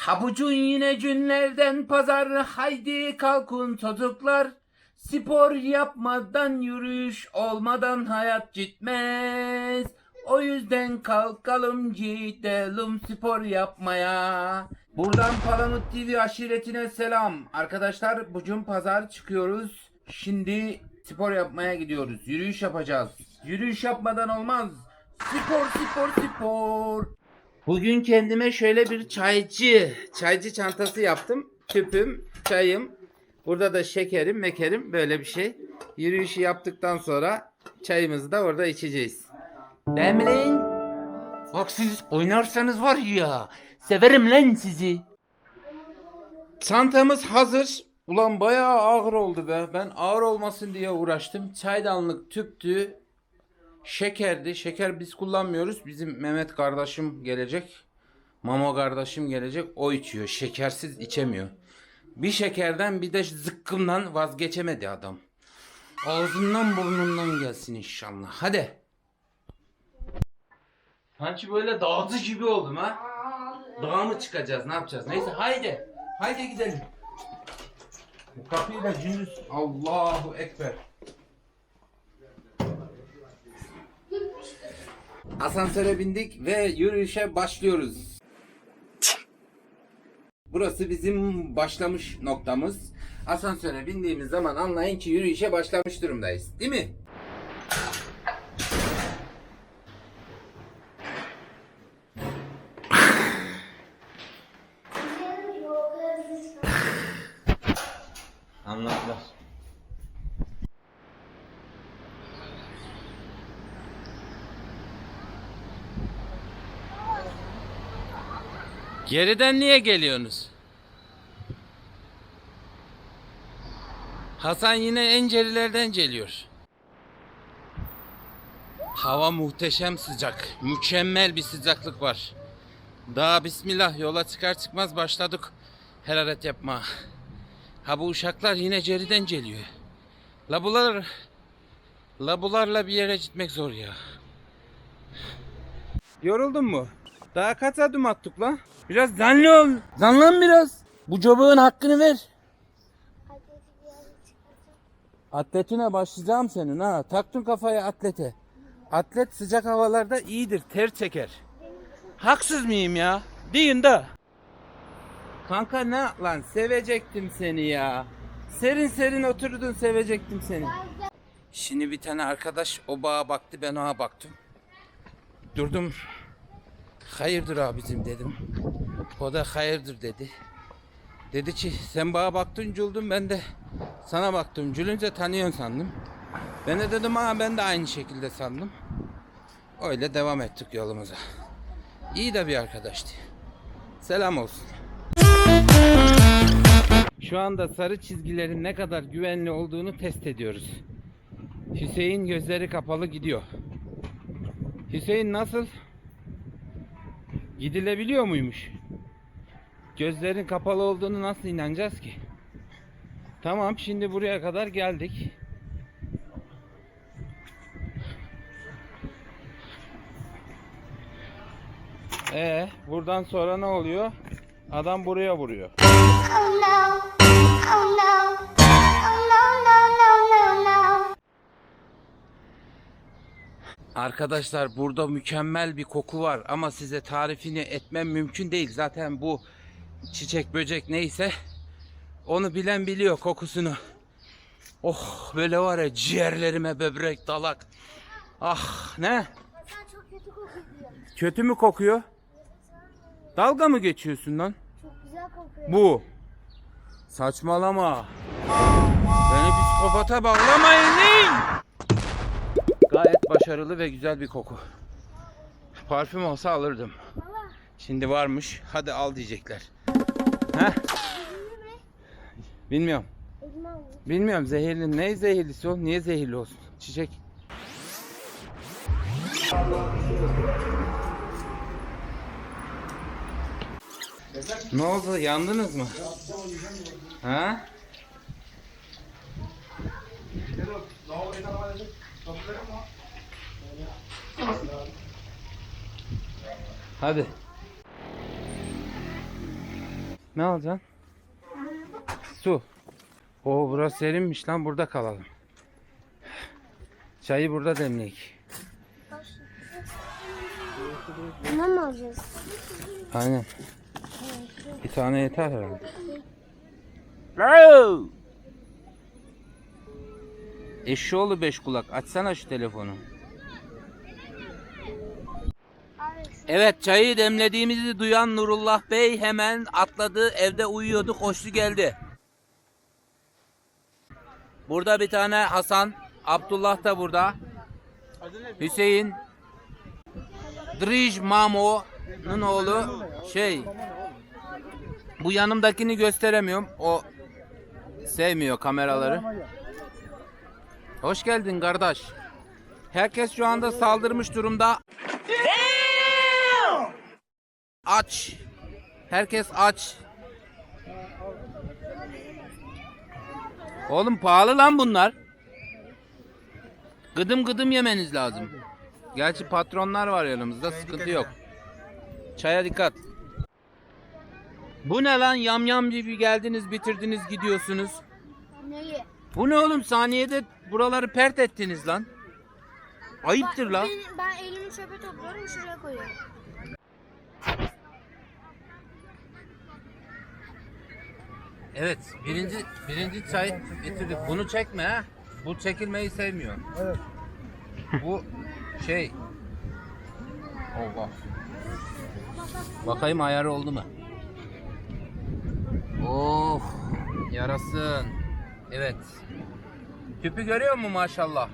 Habucun yine günlerden pazar haydi kalkın çocuklar. Spor yapmadan yürüyüş olmadan hayat gitmez. O yüzden kalkalım gidelim spor yapmaya. Buradan Palamut TV aşiretine selam. Arkadaşlar bugün pazar çıkıyoruz. Şimdi spor yapmaya gidiyoruz. Yürüyüş yapacağız. Yürüyüş yapmadan olmaz. Spor spor spor. Bugün kendime şöyle bir çaycı, çaycı çantası yaptım. Tüpüm, çayım. Burada da şekerim, mekerim böyle bir şey. Yürüyüşü yaptıktan sonra çayımızı da orada içeceğiz. Lan? Bak siz oynarsanız var ya, severim lan sizi. Çantamız hazır. Ulan bayağı ağır oldu be. Ben ağır olmasın diye uğraştım. Çaydanlık tüptü. Şekerdi. Şeker biz kullanmıyoruz. Bizim Mehmet kardeşim gelecek. Mamo kardeşim gelecek. O içiyor. Şekersiz içemiyor. Bir şekerden bir de zıkkımdan vazgeçemedi adam. Ağzından burnundan gelsin inşallah. Hadi. Sanki böyle dağcı gibi oldum ha. Dağa mı çıkacağız? Ne yapacağız? Neyse haydi. Haydi gidelim. Bu kapıyı da gündüz. Allahu Ekber. Asansöre bindik ve yürüyüşe başlıyoruz. Burası bizim başlamış noktamız. Asansöre bindiğimiz zaman anlayın ki yürüyüşe başlamış durumdayız. Değil mi? Geriden niye geliyorsunuz? Hasan yine en gerilerden geliyor. Hava muhteşem sıcak. Mükemmel bir sıcaklık var. Daha bismillah yola çıkar çıkmaz başladık hararet yapma. Ha bu uşaklar yine geriden geliyor. Labular Labularla bir yere gitmek zor ya. Yoruldun mu? Daha kaç adım attık lan? Biraz zanlı ol. Zanlan biraz. Bu cobağın hakkını ver. Atletine başlayacağım senin ha. Taktın kafaya atlete. Atlet sıcak havalarda iyidir. Ter çeker. Haksız mıyım ya? Deyin de. Kanka ne lan sevecektim seni ya. Serin serin oturdun sevecektim seni. Şimdi bir tane arkadaş o baktı ben ona baktım. Durdum. Hayırdır abicim dedim. O da hayırdır dedi. Dedi ki sen bağa baktın cüldün ben de sana baktım. Cülünce tanıyorsun sandım. Ben de dedim ha ben de aynı şekilde sandım. Öyle devam ettik yolumuza. İyi de bir arkadaştı. Selam olsun. Şu anda sarı çizgilerin ne kadar güvenli olduğunu test ediyoruz. Hüseyin gözleri kapalı gidiyor. Hüseyin nasıl? Gidilebiliyor muymuş? Gözlerin kapalı olduğunu nasıl inanacağız ki? Tamam şimdi buraya kadar geldik. Ee, buradan sonra ne oluyor? Adam buraya vuruyor. Oh no. Oh no. Arkadaşlar burada mükemmel bir koku var ama size tarifini etmem mümkün değil. Zaten bu çiçek böcek neyse onu bilen biliyor kokusunu. Oh böyle var ya ciğerlerime böbrek dalak. Ah ne? Çok kötü. Kötü mü kokuyor? Dalga mı geçiyorsun lan? Bu. Saçmalama. Beni psikopata bağlamayın başarılı ve güzel bir koku. Parfüm olsa alırdım. Baba, Şimdi varmış. Hadi al diyecekler. Heh. Bilmiyorum. Bilmiyorum zehirli. Ne zehirlisi o? Niye zehirli olsun? Çiçek. Ne oldu? Yandınız mı? Ha? Hadi. Ne alacaksın? Su. Oo burası serinmiş lan burada kalalım. Çayı burada demleyik. Buna mı alacağız? Aynen. Bir tane yeter herhalde. Alo. Eşşoğlu beş kulak açsana şu telefonu. Evet çayı demlediğimizi duyan Nurullah Bey hemen atladı evde uyuyordu koştu geldi. Burada bir tane Hasan, Abdullah da burada. Hüseyin, Drij Mamo'nun oğlu şey bu yanımdakini gösteremiyorum. O sevmiyor kameraları. Hoş geldin kardeş. Herkes şu anda saldırmış durumda. Aç. Herkes aç. Oğlum pahalı lan bunlar. Gıdım gıdım yemeniz lazım. Gerçi patronlar var yanımızda sıkıntı yok. Çaya dikkat. Bu ne lan yamyam gibi geldiniz bitirdiniz gidiyorsunuz. Neyi? Bu ne oğlum saniyede buraları pert ettiniz lan. Ayıptır lan. Ben, ben elimi çöpe topluyorum şuraya koyuyorum. Evet birinci birinci çay bitirdik. Bunu çekme ha. Bu çekilmeyi sevmiyor. Evet. Bu şey. Allah. Bakayım ayarı oldu mu? Of yarasın. Evet. Tüpü görüyor musun maşallah?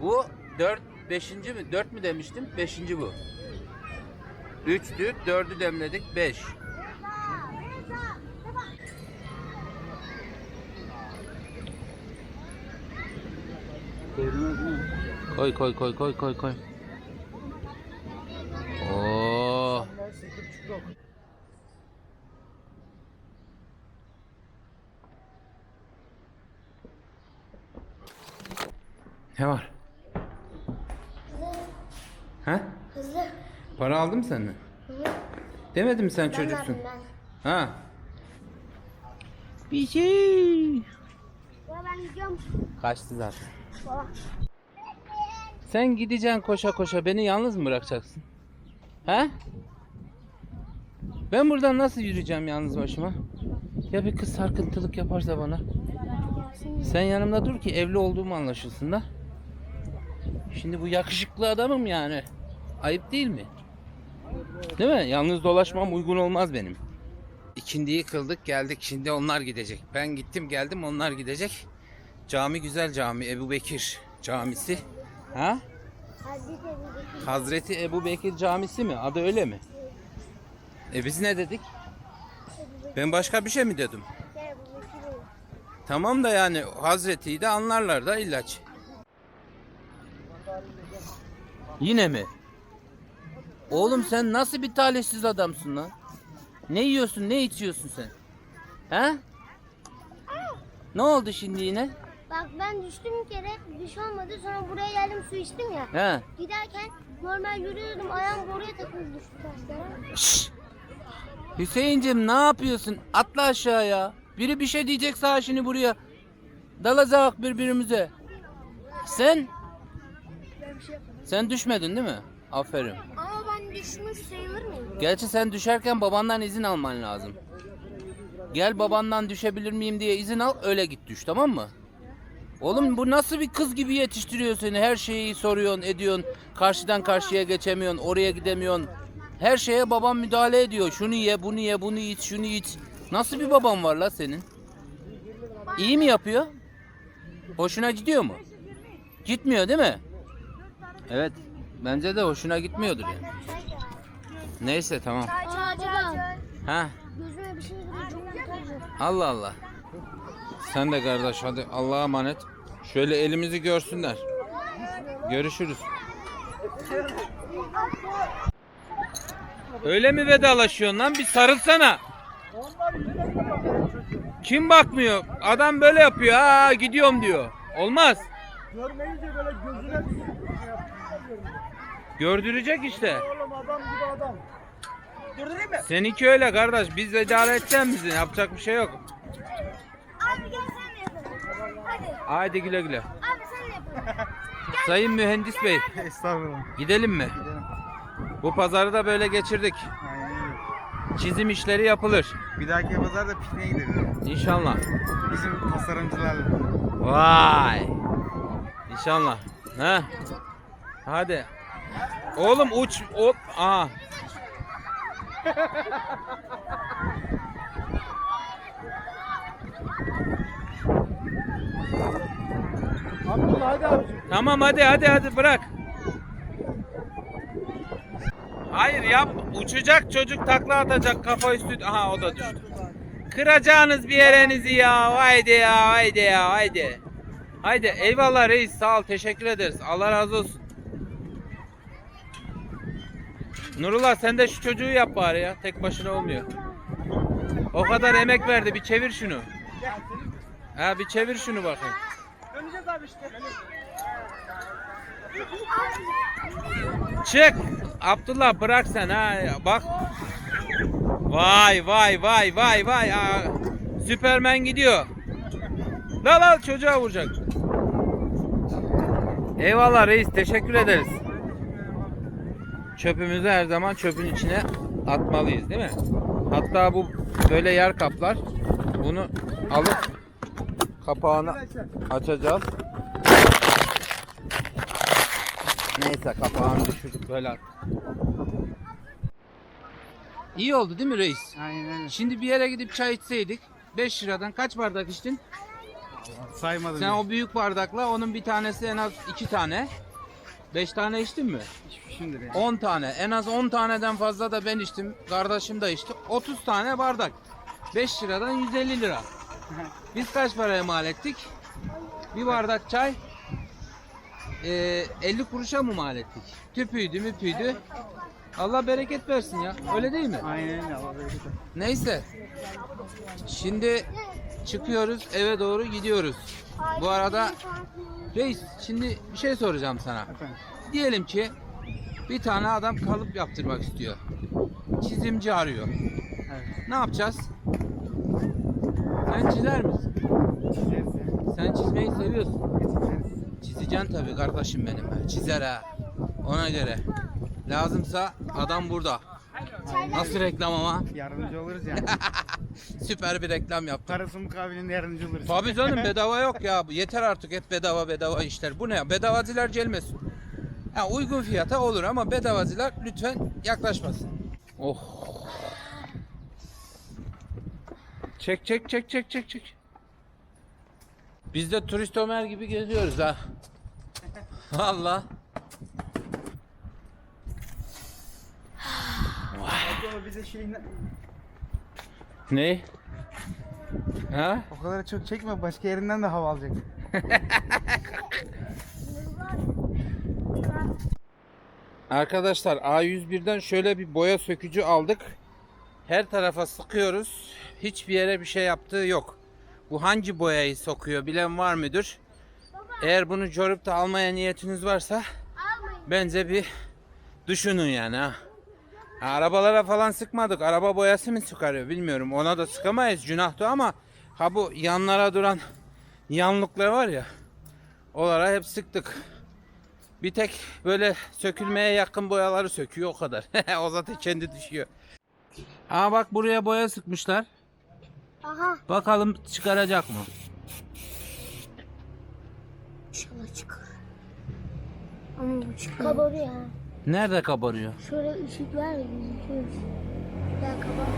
Bu 4 5. mi? 4 mü demiştim? 5. bu. 3'tü, 4'ü demledik, 5. Koy koy koy koy koy koy. Oo. Ne var? Ha? Hızlı. Para aldın mı senden? Demedim mi sen çocuksun? Ben. Ha? Bir şey. Ya ben gidiyorum. Kaçtı zaten. Baba. Sen gideceksin koşa koşa beni yalnız mı bırakacaksın? He? Ben buradan nasıl yürüyeceğim yalnız başıma? Ya bir kız sarkıntılık yaparsa bana? Sen yanımda dur ki evli olduğum anlaşılsın da. Şimdi bu yakışıklı adamım yani. Ayıp değil mi? Değil mi? Yalnız dolaşmam uygun olmaz benim. İkindiyi kıldık geldik şimdi onlar gidecek. Ben gittim geldim onlar gidecek. Cami güzel cami Ebu Bekir camisi. Ha? Hazreti Ebu Bekir camisi mi? Adı öyle mi? E biz ne dedik? Ben başka bir şey mi dedim? Tamam da yani Hazreti'yi de anlarlar da illaç. Yine mi? Oğlum sen nasıl bir talihsiz adamsın lan? Ne yiyorsun, ne içiyorsun sen? He? Ne oldu şimdi yine? Bak ben düştüm bir kere bir şey olmadı sonra buraya geldim su içtim ya. He? Giderken normal yürüyordum ayağım oraya takıldı düştü taşlara. Şşş! Hüseyincim ne yapıyorsun? Atla aşağıya. Biri bir şey diyecek sağ şimdi buraya. Dalacak birbirimize. Sen? Şey. Sen düşmedin değil mi? Aferin. Ama ben düşmüş sayılır mıyım? Gerçi sen düşerken babandan izin alman lazım. Gel babandan düşebilir miyim diye izin al öyle git düş tamam mı? Oğlum bu nasıl bir kız gibi yetiştiriyor seni? Her şeyi soruyorsun, ediyorsun. Karşıdan karşıya geçemiyorsun, oraya gidemiyorsun. Her şeye babam müdahale ediyor. Şunu ye, bunu ye, bunu iç, şunu iç. Nasıl bir baban var la senin? İyi mi yapıyor? Hoşuna gidiyor mu? Gitmiyor değil mi? Evet. Bence de hoşuna gitmiyordur yani. Neyse tamam. Hocam. Ha Gözüme bir şey. Allah Allah. Sen de kardeş hadi Allah'a emanet. Şöyle elimizi görsünler. Görüşürüz. Öyle mi vedalaşıyorsun lan? Bir sarılsana. Kim bakmıyor? Adam böyle yapıyor. Ha gidiyorum diyor. Olmaz. Görmeyince böyle gözüne Gördürecek işte. oğlum adam gibi adam. Durdurayım mı? Seninki öyle kardeş. Biz idare edeceğiz bizi. Yapacak bir şey yok. Abi gel sen de yapalım. Hadi. Haydi güle güle. Abi sen yapalım. Sayın mühendis bey Estağfurullah. gidelim mi? Gidelim. Bu pazarı da böyle geçirdik. Aynen öyle. Çizim işleri yapılır. Bir dahaki pazar da pikniğe gideriz. İnşallah. Bizim tasarımcılarla. Vay. İnşallah. Ha. Hadi. Oğlum uç. Hop. Aha. Abdullah hadi abicim. Tamam hadi hadi hadi bırak. Hayır yap. Uçacak çocuk takla atacak kafa üstü. Aha o da düştü. Kıracağınız bir yerinizi ya. Haydi ya haydi ya haydi. Haydi eyvallah reis sağ ol teşekkür ederiz. Allah razı olsun. Nurullah sen de şu çocuğu yap bari ya. Tek başına olmuyor. O kadar emek verdi bir çevir şunu. Ha bir çevir şunu bakayım. İşte. Çık. Abdullah bırak sen ha. Bak. Vay vay vay vay vay. Aa, Süpermen gidiyor. Lal al çocuğa vuracak. Eyvallah reis teşekkür ederiz. Çöpümüzü her zaman çöpün içine atmalıyız değil mi? Hatta bu böyle yer kaplar. Bunu alıp kapağını açacağız. Neyse kapağını düşürdük böyle. İyi oldu değil mi reis? Aynen öyle. Şimdi bir yere gidip çay içseydik 5 liradan kaç bardak içtin? Saymadım. Sen o büyük bardakla onun bir tanesi en az 2 tane. 5 tane içtin mi? Şimdi be. 10 tane. En az 10 taneden fazla da ben içtim. Kardeşim de içti. 30 tane bardak. 5 liradan 150 lira. Biz kaç paraya mal ettik? Bir bardak çay eee, 50 kuruşa mı mal ettik? Tüpüydü müpüydü. Allah bereket versin ya. Öyle değil mi? Aynen öyle. Allah bereket versin. Neyse. Şimdi çıkıyoruz eve doğru gidiyoruz. Bu arada reis şimdi bir şey soracağım sana. Efendim. Diyelim ki bir tane adam kalıp yaptırmak istiyor. Çizimci arıyor. Evet. Ne yapacağız? Sen çizer misin? Çizeriz ya. Sen çizmeyi seviyorsun. Çizeriz. Çizeceksin tabii kardeşim benim. Çizer ha. Ona göre. Lazımsa adam burada. Nasıl reklam ama? Yardımcı oluruz yani. Süper bir reklam yaptım. Parası mukabilinde yardımcı oluruz. Tabii canım bedava yok ya. Yeter artık hep bedava bedava işler. Bu ne ya? Bedavaziler gelmesin. Ha, uygun fiyata olur ama bedavaziler lütfen yaklaşmasın. Oh. Çek çek çek çek çek çek. Biz de turist Ömer gibi geziyoruz ha. Bize şeyinden... Ne? Ha? O kadar çok çekme başka yerinden de hava alacak. Arkadaşlar A101'den şöyle bir boya sökücü aldık. Her tarafa sıkıyoruz. Hiçbir yere bir şey yaptığı yok. Bu hangi boyayı sokuyor bilen var mıdır? Eğer bunu görüp de almaya niyetiniz varsa bence bir düşünün yani ha. Ha, Arabalara falan sıkmadık. Araba boyası mı çıkarıyor bilmiyorum. Ona da sıkamayız günahtı ama ha bu yanlara duran yanlıklar var ya. Onlara hep sıktık. Bir tek böyle sökülmeye yakın boyaları söküyor o kadar. o zaten kendi düşüyor. Aa bak buraya boya sıkmışlar. Aha. Bakalım çıkaracak mı? İnşallah çıkar. Ama bu çıkar. Kabarıyor ha. Nerede kabarıyor? Şöyle ışık var ya gözüküyor. Daha kabar.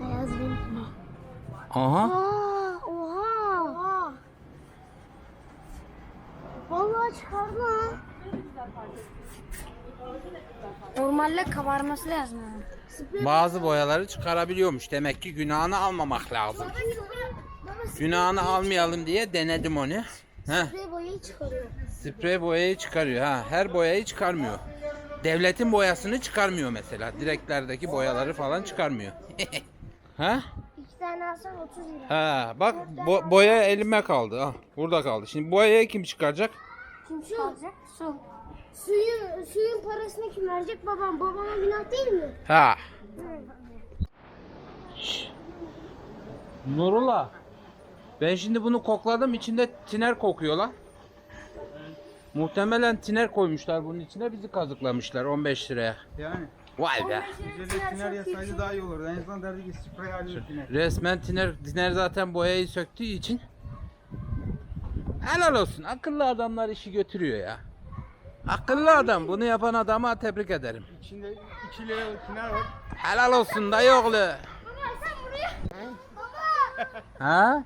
Beyaz benim. Aha. Aa, Kabarması lazım. Bazı boyaları çıkarabiliyormuş. Demek ki günahını almamak lazım. Günahını almayalım diye denedim onu. Heh. sprey boyayı çıkarıyor. Sprey boyayı çıkarıyor ha. Her boyayı çıkarmıyor. Devletin boyasını çıkarmıyor mesela. Direklerdeki boyaları falan çıkarmıyor. ha? İki tane alsan 30 lira. Ha bak bo- boya elime kaldı. Ah burada kaldı. Şimdi boyayı kim çıkaracak? Kim su alacak? Su. Suyu, suyun parasını kim verecek? Babam. Babama günah değil mi? Ha. Nurullah. Ben şimdi bunu kokladım. içinde tiner kokuyor lan. Muhtemelen tiner koymuşlar bunun içine bizi kazıklamışlar 15 liraya. Yani. Vay be. Üzerinde tiner yazsaydı daha iyi olurdu. En azından derdi ki sprey halinde tiner. Resmen tiner, tiner zaten boyayı söktüğü için. Helal olsun. Akıllı adamlar işi götürüyor ya. Akıllı adam. Bunu yapan adama tebrik ederim. İçinde 2 liralık tiner var. Helal olsun dayı oğlu. Baba sen buraya. Baba. Ha?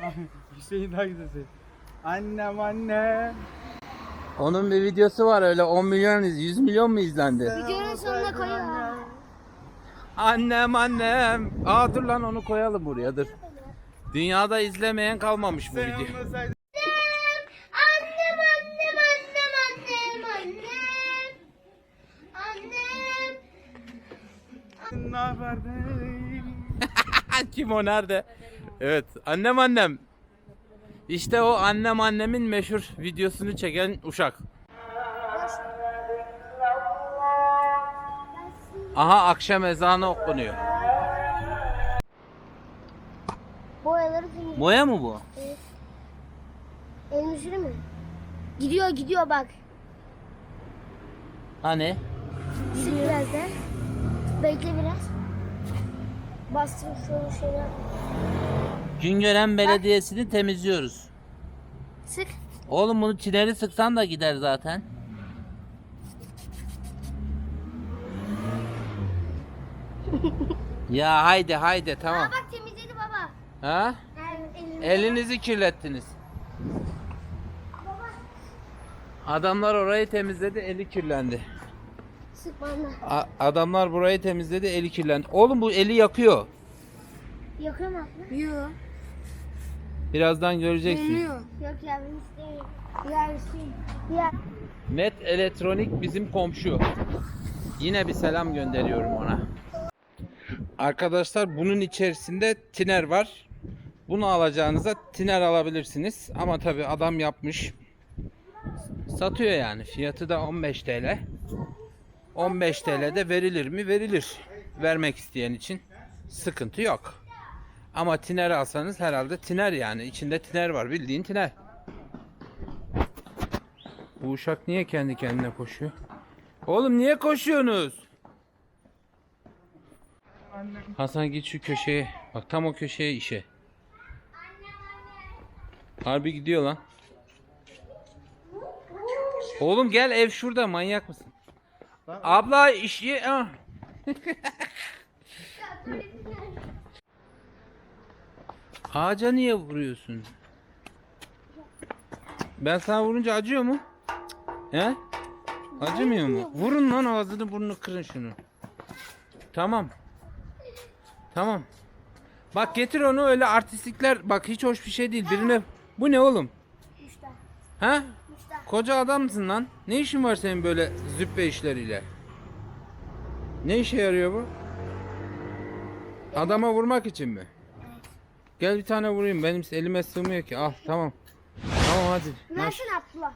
Hüseyin daha güzel. Annem annem. Onun bir videosu var öyle 10 milyon, iz- 100 milyon mu izlendi? Videonun sonuna koyuyor. Annem annem. Aa dur lan onu koyalım buraya dur. Dünyada izlemeyen kalmamış bu video. olmasaydın. Annem annem annem annem annem. Ne? Kim o nerede? Evet annem annem. İşte o annem annemin meşhur videosunu çeken uşak. Aha akşam ezanı okunuyor. Boyaları film. Boya mı bu? Elini sürü mü? Gidiyor gidiyor bak. Hani? Sık biraz da. Bekle biraz. Bastır şöyle şöyle. Güngören Belediyesi'ni temizliyoruz. Sık. Oğlum bunu çileri sıksan da gider zaten. ya haydi haydi tamam. Bak temizledi baba. Ha? Elini. Elinizi kirlettiniz. Adamlar orayı temizledi, eli kirlendi. Sık bana. A- adamlar burayı temizledi, eli kirlendi. Oğlum bu eli yakıyor. Yakıyor mu abla? Yok. Birazdan göreceksin. Yok ya ben istemiyorum. Ya. Ya. Met Elektronik bizim komşu. Yine bir selam gönderiyorum ona. Arkadaşlar bunun içerisinde tiner var. Bunu alacağınıza tiner alabilirsiniz. Ama tabi adam yapmış. Satıyor yani. Fiyatı da 15 TL. 15 TL de verilir mi? Verilir. Vermek isteyen için sıkıntı yok. Ama tiner alsanız herhalde tiner yani. İçinde tiner var. Bildiğin tiner. Bu uşak niye kendi kendine koşuyor? Oğlum niye koşuyorsunuz? Hasan git şu köşeye. Bak tam o köşeye işe. Harbi gidiyor lan. Oğlum gel ev şurada manyak mısın? Lan- Abla işi... Ah. Ağaca niye vuruyorsun? Ben sana vurunca acıyor mu? He? Acımıyor mu? Vurun lan ağzını burnunu kırın şunu. Tamam. Tamam. Bak getir onu öyle artistlikler bak hiç hoş bir şey değil. Birine bu ne oğlum? Ha? Koca adamsın lan. Ne işin var senin böyle züppe işleriyle? Ne işe yarıyor bu? Adama vurmak için mi? Gel bir tane vurayım. Benim elime sığmıyor ki. Al tamam. Tamam hadi. Versin abla.